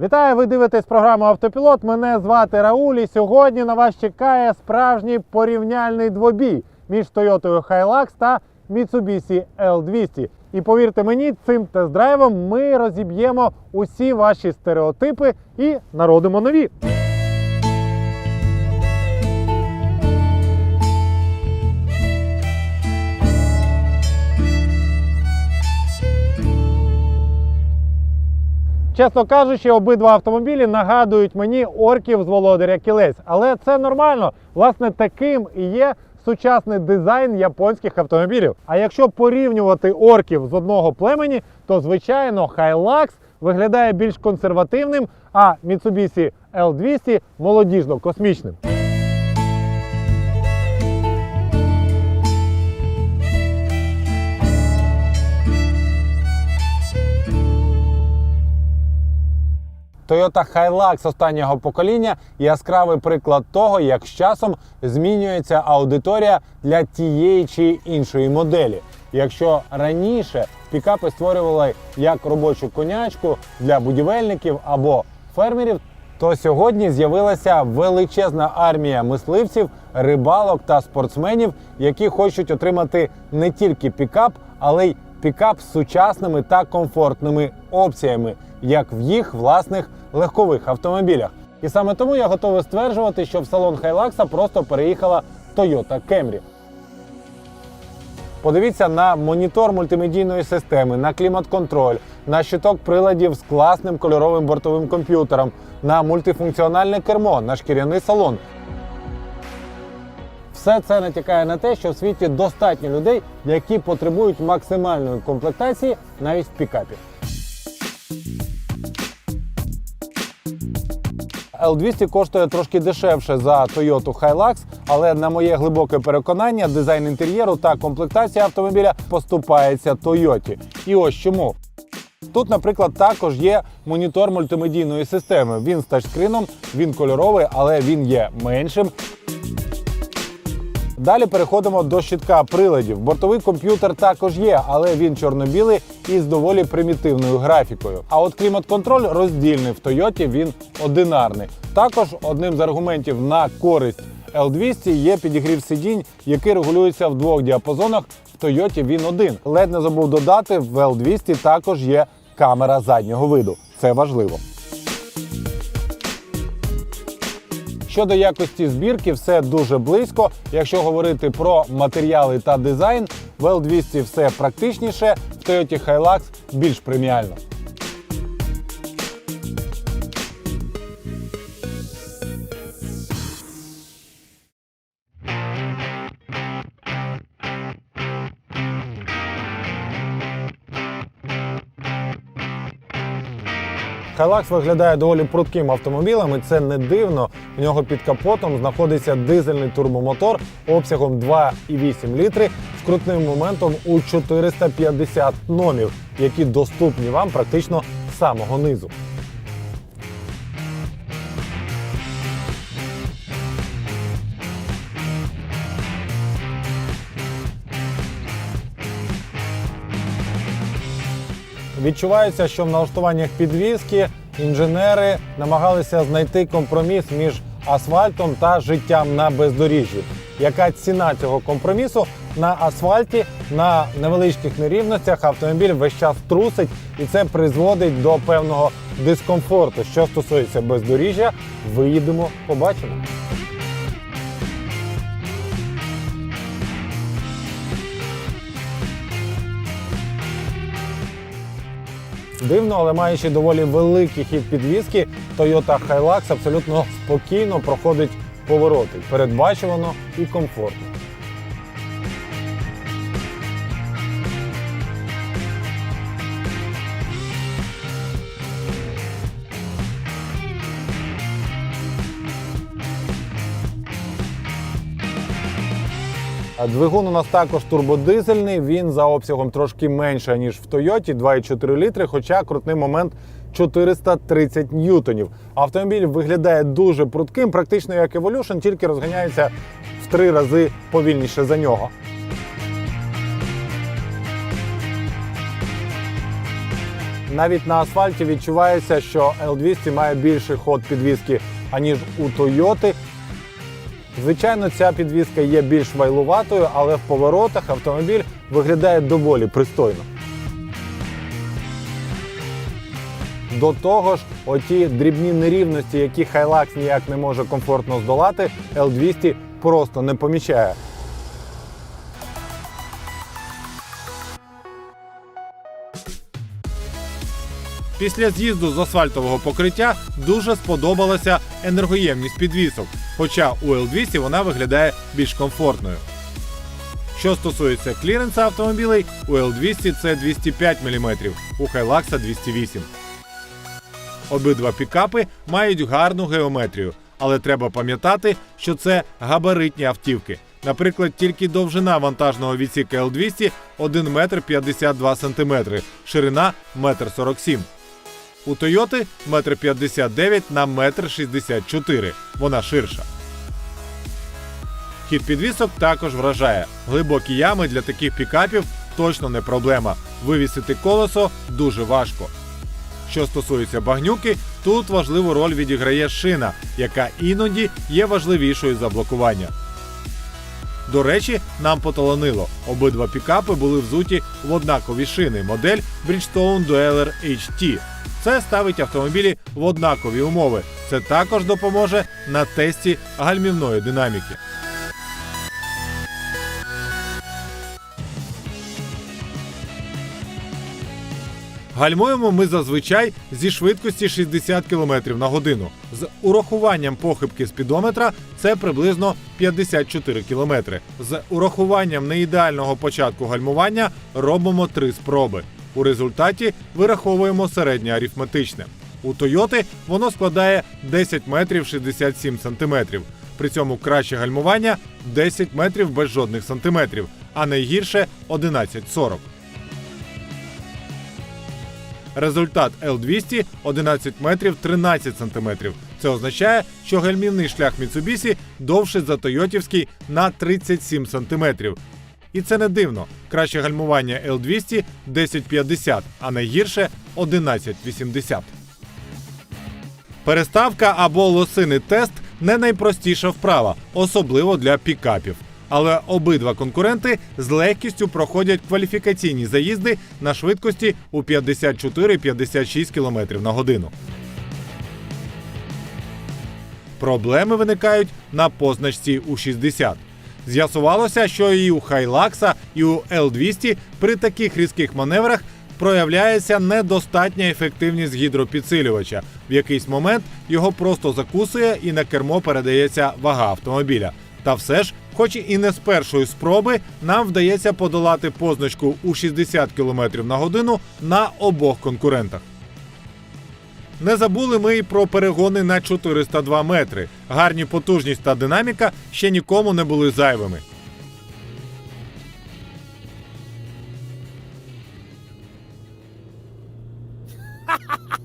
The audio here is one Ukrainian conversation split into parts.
Вітаю! Ви дивитесь програму Автопілот. Мене звати Рауль. І сьогодні на вас чекає справжній порівняльний двобій між Toyota Hilux та Mitsubishi L200. І повірте мені, цим тест-драйвом ми розіб'ємо усі ваші стереотипи і народимо нові. Чесно кажучи, обидва автомобілі нагадують мені орків з володаря кілець. Але це нормально. Власне, таким і є сучасний дизайн японських автомобілів. А якщо порівнювати орків з одного племені, то звичайно хайлакс виглядає більш консервативним, а Mitsubishi L200 молодіжно-космічним. Toyota Hilux останнього покоління яскравий приклад того, як з часом змінюється аудиторія для тієї чи іншої моделі. Якщо раніше пікапи створювали як робочу конячку для будівельників або фермерів, то сьогодні з'явилася величезна армія мисливців, рибалок та спортсменів, які хочуть отримати не тільки пікап, але й пікап з сучасними та комфортними опціями, як в їх власних легкових автомобілях. І саме тому я готовий стверджувати, що в салон Хайлакса просто переїхала Toyota Camry. Подивіться на монітор мультимедійної системи, на клімат-контроль, на щиток приладів з класним кольоровим бортовим комп'ютером, на мультифункціональне кермо, на шкіряний салон. Все це натякає на те, що в світі достатньо людей, які потребують максимальної комплектації навіть в пікапі. L200 коштує трошки дешевше за Toyota Hilux, але на моє глибоке переконання, дизайн інтер'єру та комплектація автомобіля поступається Toyota. І ось чому. Тут, наприклад, також є монітор мультимедійної системи. Він з тачскрином, він кольоровий, але він є меншим. Далі переходимо до щитка приладів. Бортовий комп'ютер також є, але він чорно-білий і з доволі примітивною графікою. А от клімат-контроль роздільний в Тойоті він одинарний. Також одним з аргументів на користь L200 є підігрів сидінь, який регулюється в двох діапазонах. В Тойоті він один. Ледь не забув додати, в L200 також є камера заднього виду. Це важливо. Щодо якості збірки, все дуже близько. Якщо говорити про матеріали та дизайн, в L200 все практичніше, в Toyota Hilux більш преміально. Hilux виглядає доволі прудким автомобілем, і це не дивно. В нього під капотом знаходиться дизельний турбомотор обсягом 2,8 літри з крутним моментом у 450 номів, які доступні вам практично з самого низу. Відчувається, що в налаштуваннях підвіски інженери намагалися знайти компроміс між асфальтом та життям на бездоріжжі. Яка ціна цього компромісу на асфальті на невеличких нерівностях автомобіль весь час трусить, і це призводить до певного дискомфорту. Що стосується бездоріжжя, виїдемо, побачимо. Дивно, але маючи доволі великий хід підвіски, Toyota Hilux абсолютно спокійно проходить повороти, передбачувано і комфортно. Двигун у нас також турбодизельний. Він за обсягом трошки менше, ніж в Тойоті 2,4 літри, хоча крутний момент 430 ньютонів. Автомобіль виглядає дуже прудким, практично як Evolution, тільки розганяється в три рази повільніше за нього. навіть на асфальті відчувається, що L200 має більший ход підвіски, аніж у Toyota. Звичайно, ця підвіска є більш вайлуватою, але в поворотах автомобіль виглядає доволі пристойно. До того ж, оті дрібні нерівності, які Hilux ніяк не може комфортно здолати, L200 просто не помічає. Після з'їзду з асфальтового покриття дуже сподобалася енергоємність підвісок, хоча у L200 вона виглядає більш комфортною. Що стосується кліренса автомобілей, у L200 це 205 мм, у Hilux 208 Обидва пікапи мають гарну геометрію, але треба пам'ятати, що це габаритні автівки. Наприклад, тільки довжина вантажного відсіка L200 1 метр 52 сантиметри, ширина 1 47 У Toyota 1,59 м на 1,64 м. Вона ширша. Хід підвісок також вражає. Глибокі ями для таких пікапів точно не проблема. Вивісити колесо дуже важко. Що стосується багнюки, тут важливу роль відіграє шина, яка іноді є важливішою за блокування. До речі, нам поталанило. Обидва пікапи були взуті в однакові шини модель Bridgestone Dueler HT. Це ставить автомобілі в однакові умови. Це також допоможе на тесті гальмівної динаміки. Гальмуємо ми зазвичай зі швидкості 60 км на годину. З урахуванням похибки спідометра це приблизно 54 км. З урахуванням неідеального початку гальмування робимо три спроби. У результаті вираховуємо середнє арифметичне. У Тойоти воно складає 10 метрів 67 сантиметрів. При цьому краще гальмування 10 метрів без жодних сантиметрів, а найгірше 11,40. Результат L200 11 метрів 13 сантиметрів. Це означає, що гальмівний шлях Mitsubishi довший за Тойотівський на 37 сантиметрів. І це не дивно. Краще гальмування L200 10,50, а найгірше 11,80. Переставка або лосиний тест не найпростіша вправа, особливо для пікапів. Але обидва конкуренти з легкістю проходять кваліфікаційні заїзди на швидкості у 54-56 км на годину. Проблеми виникають на позначці у 60. З'ясувалося, що і у Хайлакса, і у L200 при таких різких маневрах проявляється недостатня ефективність гідропідсилювача. В якийсь момент його просто закусує і на кермо передається вага автомобіля. Та все ж, хоч і не з першої спроби, нам вдається подолати позначку у 60 км на годину на обох конкурентах. Не забули ми й про перегони на 402 метри. Гарні потужність та динаміка ще нікому не були зайвими.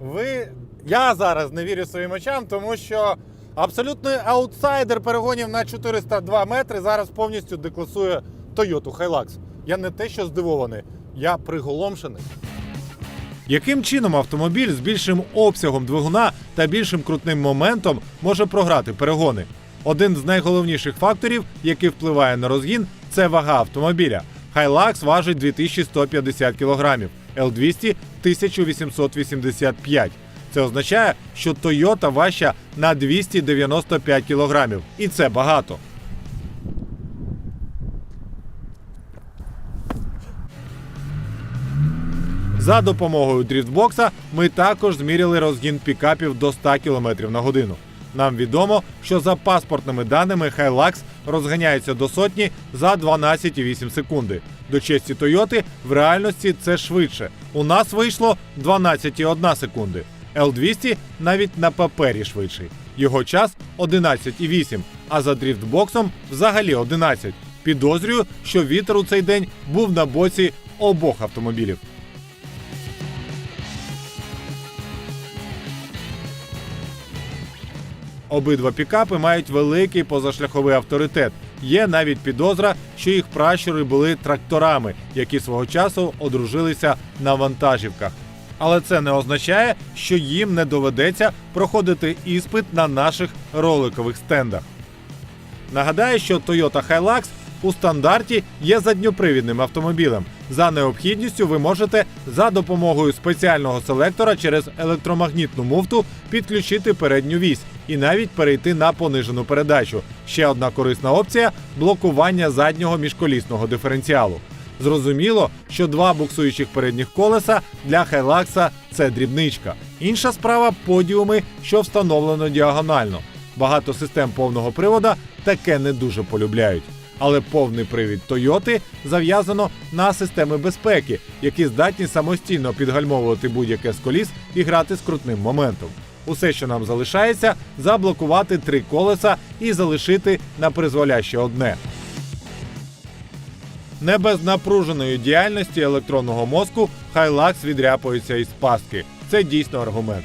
Ви я зараз не вірю своїм очам, тому що абсолютний аутсайдер перегонів на 402 метри зараз повністю декласує Toyota Hilux. Я не те, що здивований, я приголомшений. Яким чином автомобіль з більшим обсягом двигуна та більшим крутним моментом може програти перегони? Один з найголовніших факторів, який впливає на розгін, це вага автомобіля. Hilux важить 2150 кг, L200 – 1885 Це означає, що Toyota важча на 295 кг. І це багато. За допомогою дріфтбокса ми також зміряли розгін пікапів до 100 км на годину. Нам відомо, що за паспортними даними Hilux розганяється до сотні за 12,8 секунди. До честі Тойоти в реальності це швидше. У нас вийшло 12,1 секунди. L200 навіть на папері швидший. Його час 11,8, а за дріфтбоксом взагалі 11. Підозрюю, що вітер у цей день був на боці обох автомобілів. Обидва пікапи мають великий позашляховий авторитет. Є навіть підозра, що їх пращури були тракторами, які свого часу одружилися на вантажівках. Але це не означає, що їм не доведеться проходити іспит на наших роликових стендах. Нагадаю, що Toyota Hilux у стандарті є задньопривідним автомобілем. За необхідністю ви можете за допомогою спеціального селектора через електромагнітну муфту підключити передню вісь і навіть перейти на понижену передачу. Ще одна корисна опція блокування заднього міжколісного диференціалу. Зрозуміло, що два буксуючих передніх колеса для Хайлакса це дрібничка. Інша справа подіуми, що встановлено діагонально. Багато систем повного привода таке не дуже полюбляють. Але повний привід Тойоти зав'язано на системи безпеки, які здатні самостійно підгальмовувати будь-яке з коліс і грати з крутним моментом. Усе, що нам залишається, заблокувати три колеса і залишити на призволяще одне. Не без напруженої діяльності електронного мозку Хайлакс відряпується із пастки. Це дійсно аргумент.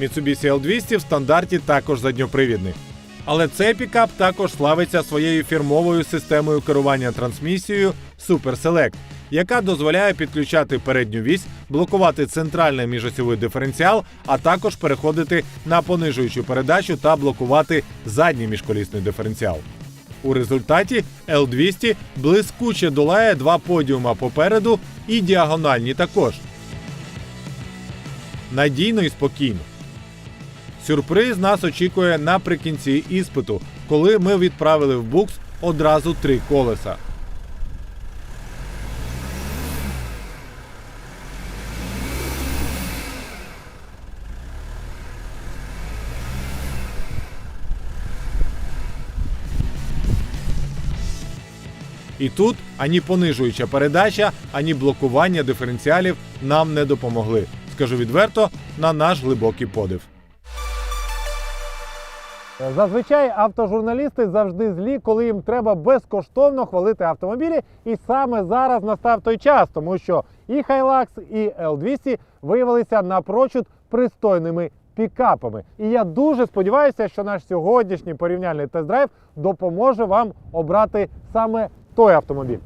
Mitsubishi L200 в стандарті також задньопривідний. Але цей пікап також славиться своєю фірмовою системою керування трансмісією Super Select, яка дозволяє підключати передню вісь, блокувати центральний міжосьовий диференціал, а також переходити на понижуючу передачу та блокувати задній міжколісний диференціал. У результаті L200 блискуче долає два подіума попереду і діагональні також. Надійно і спокійно. Сюрприз нас очікує наприкінці іспиту, коли ми відправили в букс одразу три колеса. І тут ані понижуюча передача, ані блокування диференціалів нам не допомогли. Скажу відверто, на наш глибокий подив. Зазвичай автожурналісти завжди злі, коли їм треба безкоштовно хвалити автомобілі. І саме зараз настав той час, тому що і Hilux, і L200 виявилися напрочуд пристойними пікапами. І я дуже сподіваюся, що наш сьогоднішній порівняльний тест-драйв допоможе вам обрати саме той автомобіль.